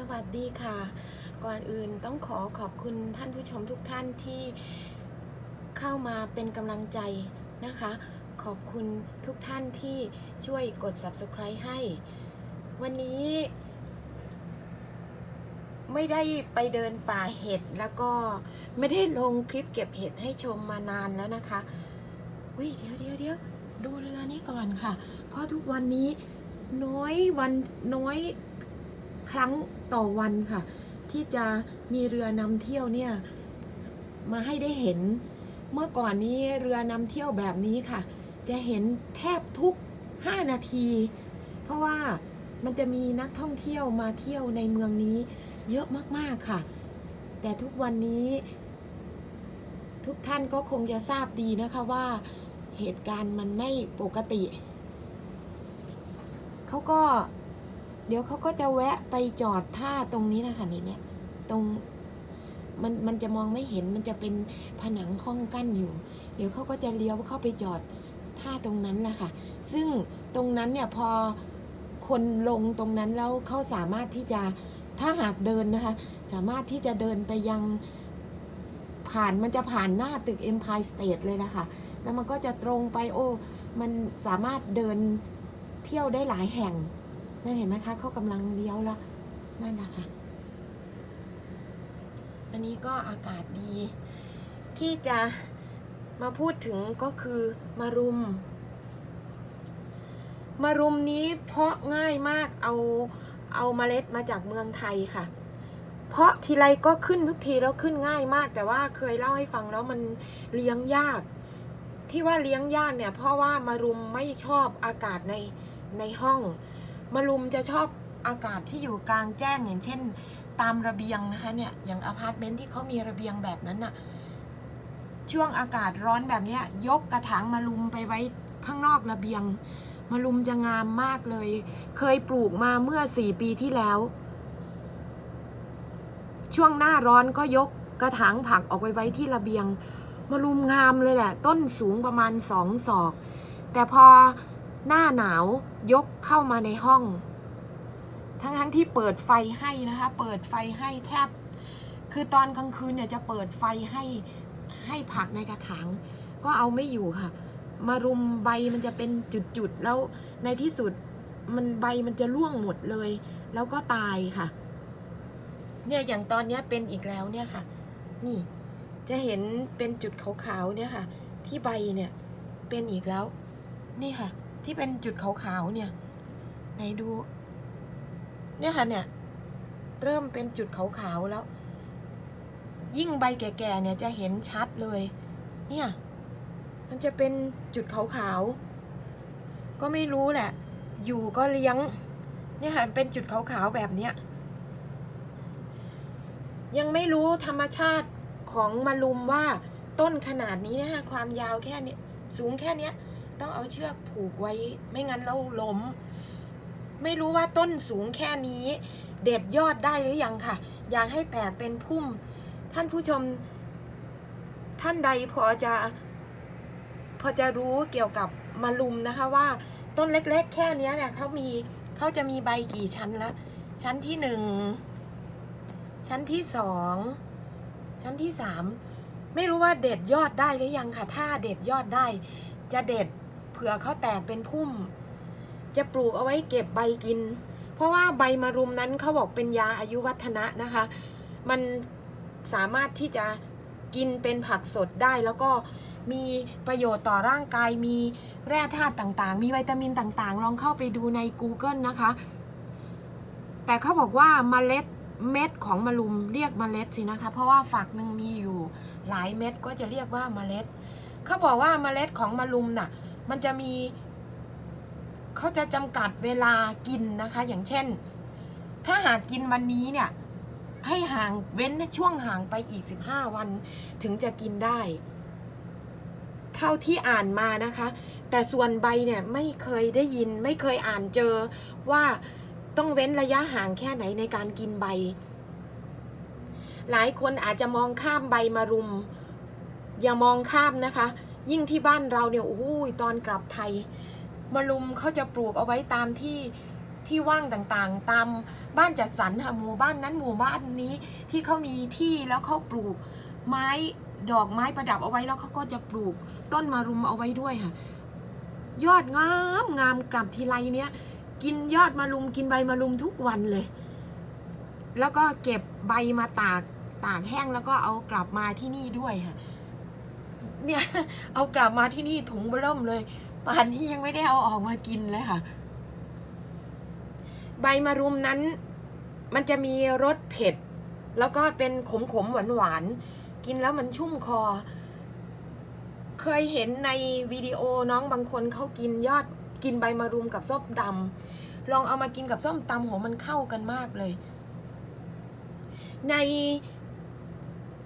สวัสดีค่ะ ก่อนอื่นต้องขอขอบคุณท่านผู้ชมทุกท่านที่เข้ามาเป็นกำลังใจนะคะ ขอบคุณทุกท่านที่ช่วยกด subscribe ให้ วันนี้ ไม่ได้ไปเดินป่าเห็ดแล้วก็ไม่ได้ลงคลิปเก็บเห็ดให้ชมมานานแล้วนะคะวิเดี๋ยวเดี๋ยวเดี๋ยวดูเรือนี้ก่อนค่ะ เพราะทุกวันนี้น้อยวันน้อย ครั้งต่อวันค่ะ ที่จะมีเรือนำเที่ยวเนี่ยมาให้ได้เห็น เมื่อก่อนนี้เรือนำเที่ยวแบบนี้ค่ะ จะเห็นแทบทุก 5 นาที เพราะว่ามันจะมีนักท่องเที่ยวมาเที่ยวในเมืองนี้เยอะมากๆค่ะ แต่ทุกวันนี้ ทุกท่านก็คงจะทราบดีนะคะว่าเหตุการณ์มันไม่ปกติ เขาก็ เดี๋ยวเขาก็จะแวะไปจอดท่าตรงนี้นะคะนี่เนี่ย ตรงมันมันจะมองไม่เห็นมันจะเป็นผนังห้องกั้นอยู่ เดี๋ยวเขาก็จะเลี้ยวเข้าไปจอดท่าตรงนั้นนะคะซึ่งตรงนั้นเนี่ยพอคนลงตรงนั้นแล้วเขาสามารถที่จะถ้าหากเดินนะคะ สามารถที่จะเดินไปยังผ่านมันจะผ่านหน้าตึก Empire State เลยนะคะ แล้วมันก็จะตรงไปโอ้ มันสามารถเดินเที่ยวได้หลายแห่ง นั่นเห็นไหมคะเขากำลังเลี้ยวละนั่นนะคะอันนี้ก็อากาศดี ที่จะมาพูดถึงก็คือมารุม มารุมนี้เพาะง่ายมากเอาเอาเมล็ดมาจากเมืองไทยค่ะ เพราะทีไรก็ขึ้นทุกทีแล้วขึ้นง่ายมาก แต่ว่าเคยเล่าให้ฟังแล้วมันเลี้ยงยาก ที่ว่าเลี้ยงยากเนี่ยเพราะว่ามารุมไม่ชอบอากาศในในห้อง มารุมจะชอบอากาศที่อยู่กลางแจ้งอย่างเช่น ตามระเบียงนะคะเนี่ยอย่างอพาร์ตเมนต์ที่เขามีระเบียงแบบนั้นน่ะช่วงอากาศร้อนแบบนี้ยกกระถางมารุมไปไว้ข้างนอกระเบียงมารุมจะงามมากเลย เคยปลูกมาเมื่อสี่ปีที่แล้ว ช่วงหน้าร้อนก็ยกกระถางผักออกไปไว้ที่ระเบียงมารุมงามเลยแหละ ต้นสูงประมาณสองศอก แต่พอ หน้าหนาวยกเข้ามาในห้อง ทั้งทั้งที่เปิดไฟให้นะคะ เปิดไฟให้แทบ คือตอนกลางคืนเนี่ยจะเปิดไฟให้ให้ผักในกระถางก็เอาไม่อยู่ค่ะ มารุมใบมันจะเป็นจุดๆแล้วในที่สุดมันใบมันจะร่วงหมดเลย แล้วก็ตายค่ะ เนี่ยอย่างตอนนี้เป็นอีกแล้วเนี่ยค่ะ นี่จะเห็นเป็นจุดขาวๆเนี่ยค่ะ ที่ใบเนี่ยเป็นอีกแล้ว นี่ค่ะ ที่เป็นจุดขาวๆเนี่ยไหนดู เนี่ยค่ะเนี่ย เริ่มเป็นจุดขาวๆแล้ว ยิ่งใบแก่ๆเนี่ยจะเห็นชัดเลย เนี่ย มันจะเป็นจุดขาวๆก็ไม่รู้แหละ อยู่ก็เลี้ยง เนี่ยค่ะเป็นจุดขาวๆแบบเนี้ยยังไม่รู้ธรรมชาติของมะลุมว่าต้นขนาดนี้นะคะความยาวแค่นี้สูงแค่เนี้ย ต้องเอาเชือกผูกไว้ ไม่งั้นเราล้ม ไม่รู้ว่าต้นสูงแค่นี้ เด็ดยอดได้หรือยังค่ะ อยากให้แตกเป็นพุ่ม ท่านผู้ชม ท่านใดพอจะ พอจะรู้เกี่ยวกับมะลุมนะคะว่า ต้นเล็กๆ แค่นี้เนี่ยเขามีเขาจะมีใบกี่ชั้นล้วชั้นที่หนึ่งชั้นที่สองชั้นที่สามไม่รู้ว่าเด็ดยอดได้หรือยังค่ะ ถ้าเด็ดยอดได้ จะเด็ด เผื่อเขาแตกเป็นพุ่ม จะปลูกเอาไว้เก็บใบกิน เพราะว่าใบมะรุมนั้นเขาบอกเป็นยาอายุวัฒนะนะคะ มันสามารถที่จะกินเป็นผักสดได้แล้วก็มีประโยชน์ต่อร่างกายมีแร่ธาตุต่างๆ มีวิตามินต่างๆ ลองเข้าไปดูใน Google นะคะ แต่เขาบอกว่าเมล็ดเม็ดของมะรุมเรียกเมล็ดสินะคะ เพราะว่าฝักหนึ่งมีอยู่หลายเม็ดก็จะเรียกว่าเมล็ด เขาบอกว่าเมล็ดของมะรุมน่ะ มันจะมีเขาจะจำกัดเวลากินนะคะ อย่างเช่น ถ้าหากกินวันนี้เนี่ย ให้ห่างเว้นช่วงห่างไปอีก 15 วัน ถึงจะกินได้ เท่าที่อ่านมานะคะ แต่ส่วนใบเนี่ยไม่เคยได้ยิน ไม่เคยอ่านเจอว่าต้องเว้นระยะห่างแค่ไหนในการกินใบ หลายคนอาจจะมองข้ามใบมารุม อย่ามองข้ามนะคะ ยิ่งที่บ้านเราเนี่ยโอ้ยตอนกลับไทยมะรุมเขาจะปลูกเอาไว้ตามที่ที่ว่างต่างๆ ตามบ้านจัดสรรค่ะหมู่บ้านนั้นหมู่บ้านนี้ที่เขามีที่แล้วเขาปลูกไม้ดอกไม้ประดับเอาไว้แล้วเขาก็จะปลูกต้นมารุมเอาไว้ด้วยค่ะ ยอดงามงามกลับทีไรเนี้ยกินยอดมารุมกินใบมารุมทุกวันเลย แล้วก็เก็บใบมาตากตากแห้งแล้วก็เอากลับมาที่นี่ด้วยค่ะ เนี่ย เอากลับมาที่นี่ถุงเบิ่มเลย ป่านนี้ยังไม่ได้เอาออกมากินเลยค่ะ ใบมะรุมนั้น มันจะมีรสเผ็ด แล้วก็เป็นขมขมหวานหวานๆกินแล้วมันชุ่มคอ เคยเห็นในวิดีโอน้องบางคนเขากินยอดกินใบมะรุมกับส้มตำลองเอามากินกับส้มตำโหมันเข้ากันมากเลย ใน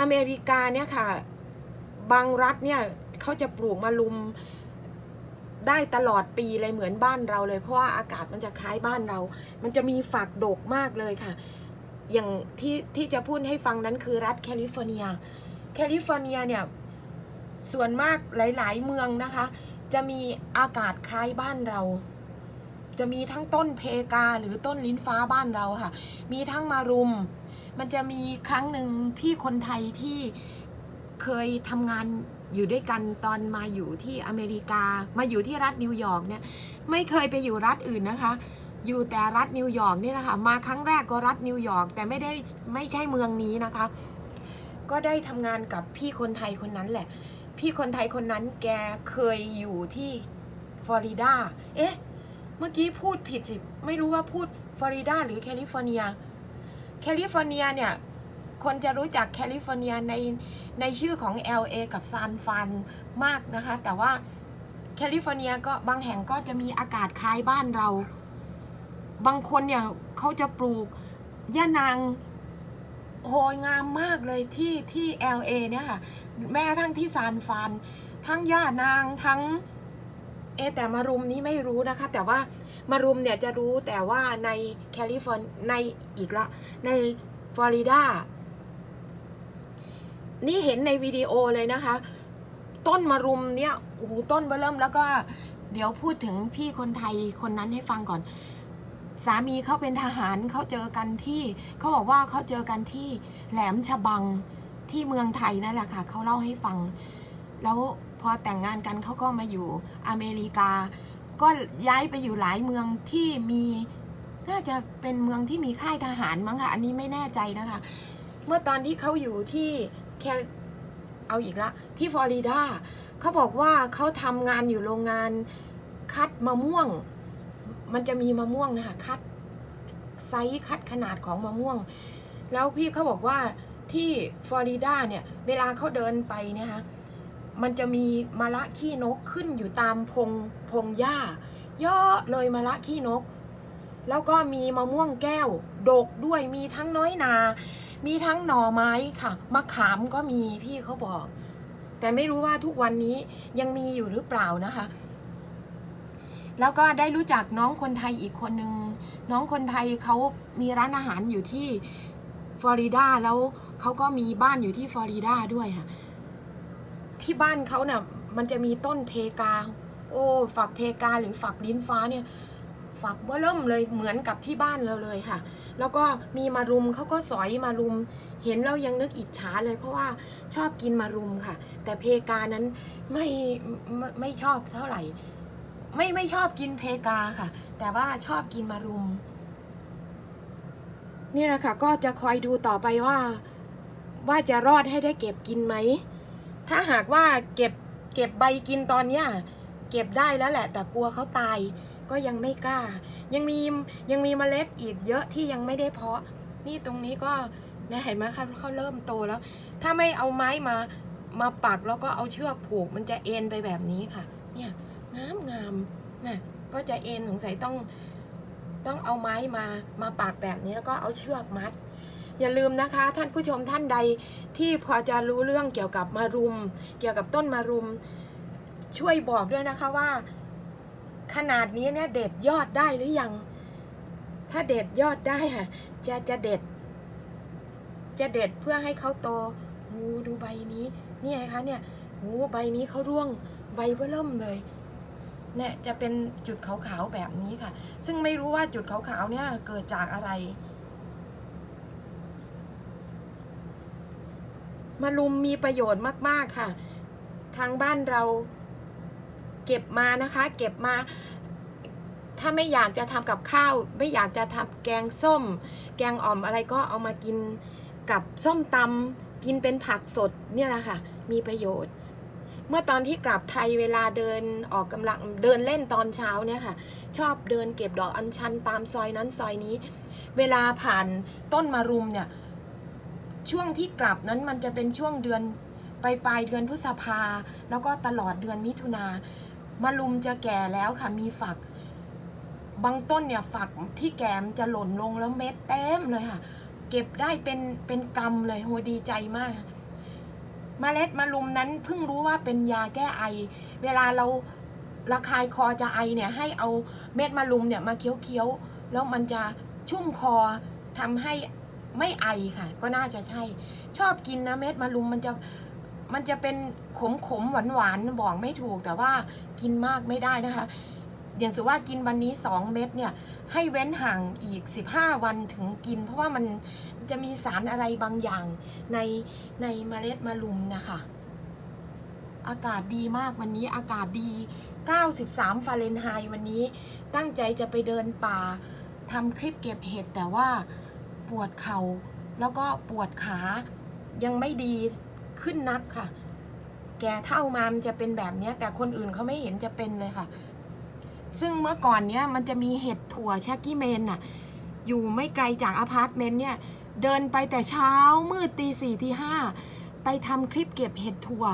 อเมริกาเนี่ยค่ะ บางรัฐเนี่ยเขาจะปลูกมะรุมได้ตลอดปีเลยเหมือนบ้านเราเลย เพราะว่าอากาศมันจะคล้ายบ้านเรา มันจะมีฝักดกมากเลยค่ะ อย่างที่ที่จะพูดให้ฟังนั้นคือรัฐแคลิฟอร์เนีย แคลิฟอร์เนียเนี่ย ส่วนมากหลาย ๆ เมืองนะคะ จะมีอากาศคล้ายบ้านเรา จะมีทั้งต้นเพกาหรือต้นลิ้นฟ้าบ้านเราค่ะ มีทั้งมารุม มันจะมีครั้งหนึ่งพี่คนไทยที่ เคยทำงานอยู่ด้วยกันตอนมาอยู่ที่อเมริกา มาอยู่ที่รัฐนิวยอร์กเนี่ยไม่เคยไปอยู่รัฐอื่นนะคะ อยู่แต่รัฐนิวยอร์กนี่แหละค่ะมาครั้งแรกก็รัฐนิวยอร์กแต่ไม่ได้ไม่ใช่เมืองนี้นะคะ ก็ได้ทำงานกับพี่คนไทยคนนั้นแหละ พี่คนไทยคนนั้นแกเคยอยู่ที่ฟลอริดาเอ๊ะเมื่อกี้พูดผิดสิไม่รู้ว่าพูดฟลอริดาหรือแคลิฟอร์เนียแคลิฟอร์เนียเนี่ยคนจะรู้จักแคลิฟอร์เนียใน ในชื่อของ LA กับซานฟรานมากนะคะ แต่ว่าแคลิฟอร์เนียก็บางแห่งก็จะมีอากาศคล้ายบ้านเรา บางคนเนี่ยเขาจะปลูกย่านางโหยงามมากเลยที่ที่ LA เนี่ยค่ะ แม้ทั่งที่ซานฟรานทั้งย่านางทั้งเอแต่มารุมนี้ไม่รู้นะคะ แต่ว่ามารุมเนี่ยจะรู้แต่ว่าในแคลิฟอร์นในอีกละในฟลอริดา นี่เห็นในวิดีโอเลยนะคะ ต้นมารุมเนี่ยโอ้โหต้นเบอเริ่มแล้วก็ เดี๋ยวพูดถึงพี่คนไทยคนนั้นให้ฟังก่อน สามีเขาเป็นทหารเขาเจอกันที่เขาบอกว่าเขาเจอกันที่แหลมฉบังที่เมืองไทยนั่นแหละค่ะเขาเล่าให้ฟัง แล้วพอแต่งงานกันเขาก็มาอยู่อเมริกา ก็ย้ายไปอยู่หลายเมืองที่มีน่าจะเป็นเมืองที่มีค่ายทหารมั้งค่ะ อันนี้ไม่แน่ใจนะคะ เมื่อตอนที่เขาอยู่ที่ แคเอาอีกละ ที่ฟลอริดาเขาบอกว่าเขาทำงานอยู่โรงงานคัดมะม่วง มันจะมีมะม่วงนะคะคัดไซส์คัดขนาดของมะม่วง แล้วพี่เขาบอกว่าที่ฟลอริดาเนี่ย เวลาเขาเดินไปเนี่ยคะมันจะมีมะละขี้นกขึ้นอยู่ตามพงพงหญ้าเยอะเลยมะละขี้นก แล้วก็มีมะม่วงแก้ว ดกด้วยมีทั้งน้อยนา มีทั้งหน่อไม้ค่ะ มะขามก็มีพี่เขาบอก แต่ไม่รู้ว่าทุกวันนี้ยังมีอยู่หรือเปล่านะคะ แล้วก็ได้รู้จักน้องคนไทยอีกคนนึง น้องคนไทยเขามีร้านอาหารอยู่ที่ฟลอริดาแล้วเขาก็มีบ้านอยู่ที่ฟลอริดาด้วยค่ะ ที่บ้านเขาเนี่ยมันจะมีต้นเพกา โอ้ฝักเพกาหรือฝักลิ้นฟ้าเนี่ย ฝักว่าเริ่มเลยเหมือนกับที่บ้านเราเลยค่ะ แล้วก็มีมารุมเขาก็สอยมารุม เห็นแล้วยังนึกอิจฉาเลย เพราะว่าชอบกินมารุมค่ะ แต่เพกานั้นไม่ไม่ไม่ชอบเท่าไหร่ ไม่ไม่ชอบกินเพกาค่ะ แต่ว่าชอบกินมารุม นี่แหละค่ะก็จะคอยดูต่อไปว่า ว่าจะรอดให้ได้เก็บกินไหมถ้าหากว่าเก็บเก็บใบกินตอนเนี้ยเก็บได้แล้วแหละ แต่กลัวเขาตาย ก็ยังไม่กล้า ยังมียังมีเมล็ดอีกเยอะที่ยังไม่ได้เพาะ นี่ตรงนี้ก็เนี่ยเห็นไหมคะเขาเริ่มโตแล้ว ถ้าไม่เอาไม้มามาปักแล้วก็เอาเชือกผูกมันจะเอ็นไปแบบนี้ค่ะ เนี่ยงามงามน่ะก็จะเอ็นสงสัยต้องต้องเอาไม้มามาปักแบบนี้แล้วก็เอาเชือกมัด อย่าลืมนะคะ ท่านผู้ชมท่านใดที่พอจะรู้เรื่องเกี่ยวกับมารุม เกี่ยวกับต้นมารุม ช่วยบอกด้วยนะคะว่า ขนาดนี้เนี่ยเด็ดยอดได้หรือยัง ถ้าเด็ดยอดได้ค่ะจะจะเด็ด จะเด็ดเพื่อให้เขาโตโอ้ดูใบนี้นี่ไงคะเนี่ยโอ้ใบนี้เขาร่วงใบเบิ่มเลยเนี่ยจะเป็นจุดขาวๆแบบนี้ค่ะ ซึ่งไม่รู้ว่าจุดขาวๆเนี่ยเกิดจากอะไร มะรุมมีประโยชน์มากๆค่ะ ทางบ้านเรา เก็บมานะคะ เก็บมา ถ้าไม่อยากจะทำกับข้าว ไม่อยากจะทำแกงส้ม แกงอ่อมอะไรก็เอามากินกับส้มตำกินเป็นผักสดเนี่ยแหละค่ะ มีประโยชน์ เมื่อตอนที่กลับไทยเวลาเดินออกกำลังเดินเล่นตอนเช้าเนี่ยค่ะ ชอบเดินเก็บดอกอัญชันตามซอยนั้นซอยนี้ เวลาผ่านต้นมารุมเนี่ยช่วงที่กลับนั้นมันจะเป็นช่วงเดือนปลายปลายเดือนพฤษภา แล้วก็ตลอดเดือนมิถุนา มารุมจะแก่แล้วค่ะ มีฝัก บางต้นเนี่ยฝักที่แกมจะหล่นลงแล้วเม็ดเต็มเลยค่ะ เก็บได้เป็นเป็นกำเลยโหดีใจมากเมล็ดมะรุมนั้นเพิ่งรู้ว่าเป็นยาแก้ไอ เวลาเราระคายคอจะไอเนี่ย ให้เอาเม็ดมะรุมเนี่ยมาเคี้ยวๆแล้วมันจะชุ่มคอทำให้ไม่ไอค่ะ ก็น่าจะใช่ ชอบกินนะเม็ดมะรุมมันจะ มันจะเป็นขมขมหวานหวานๆบอกไม่ถูกแต่ว่ากินมากไม่ได้นะคะ อย่างสุว่ากินวันนี้ 2 เม็ดเนี่ย ให้เว้นห่างอีก 15 วันถึงกิน เพราะว่ามันจะมีสารอะไรบางอย่างในในเมล็ดมะรุมนะคะ อากาศดีมากวันนี้อากาศดี 93 ฟาเรนไฮต์วันนี้ตั้งใจจะไปเดินป่าทำคลิปเก็บเห็ดแต่ว่าปวดเขา่าแล้วก็ปวดขายังไม่ดี ขึ้นนักค่ะ แก่เท่ามามันจะเป็นแบบเนี้ยแต่คนอื่นเขาไม่เห็นจะเป็นเลยค่ะ ซึ่งเมื่อก่อนเนี้ยมันจะมีเห็ดถั่วแชกกี้เมนน่ะ อยู่ไม่ไกลจากอพาร์ตเมนต์เนี่ย เดินไปแต่เช้ามืดตีสี่ตีห้าไปทำคลิปเก็บเห็ดถั่ว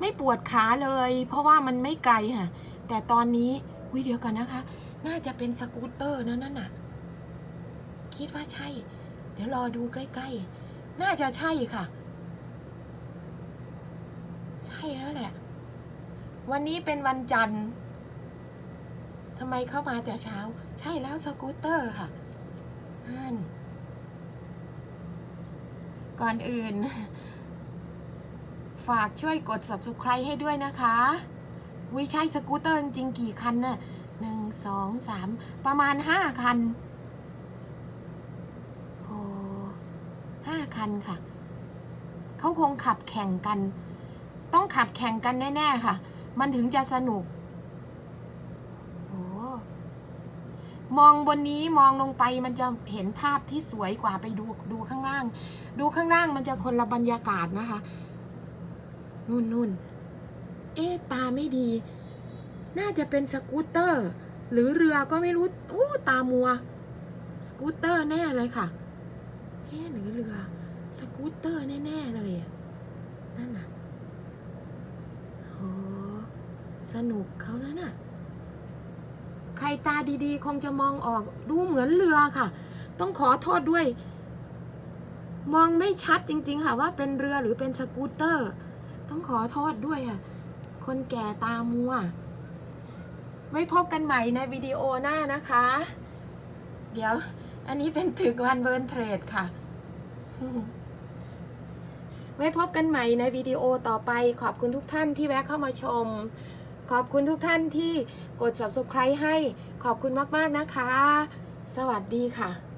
ไม่ปวดขาเลย เพราะว่ามันไม่ไกลค่ะ แต่ตอนนี้วิเดียวกันนะคะ น่าจะเป็นสกูตเตอร์นะนั่นน่ะ คิดว่าใช่ เดี๋ยวรอดูใกล้ ๆ น่าจะใช่ค่ะ แล้วแหละ วันนี้เป็นวันจันทร์ทำไมเข้ามาแต่เช้า ใช่แล้วสกูตเตอร์ค่ะนั่นก่อนอื่น ฝากช่วยกด subscribe ให้ด้วยนะคะวิใช่สกูตเตอร์จริงกี่คันน่ะหนึ่งสองสามประมาณห้าคันโอ้ห้าคันค่ะ เขาคงขับแข่งกัน ต้องขับแข่งกันแน่ ๆ ค่ะ มันถึงจะสนุกโอ้มองบนนี้มองลงไปมันจะเห็นภาพที่สวยกว่าไปดูดูข้างล่าง ดูข้างล่างมันจะคนละบรรยากาศนะคะ นุ่นนุ่นเอ๊ตาไม่ดี น่าจะเป็นสกูตเตอร์ หรือเรือก็ไม่รู้อู้ตามัว สกูตเตอร์แน่เลยค่ะเอ๊หรือเรือ สกูตเตอร์แน่ ๆ เลยนั่นน่ะโห สนุกเขาแล้วน่ะ ใครตาดีๆ คงจะมองออกดูเหมือนเรือค่ะ ต้องขอโทษด้วย มองไม่ชัดจริง ๆ ค่ะ ว่าเป็นเรือหรือเป็นสกูตเตอร์ ต้องขอโทษด้วยค่ะ คนแก่ตามัว ไว้พบกันใหม่ในวิดีโอหน้านะคะ เดี๋ยว อันนี้เป็นถึงวันเบิร์นเทรดค่ะไว้พบกันใหม่ในวิดีโอต่อไปขอบคุณทุกท่านที่แวะเข้ามาชม ขอบคุณทุกท่านที่กด subscribe ให้ขอบคุณมาก ๆ นะคะ สวัสดีค่ะ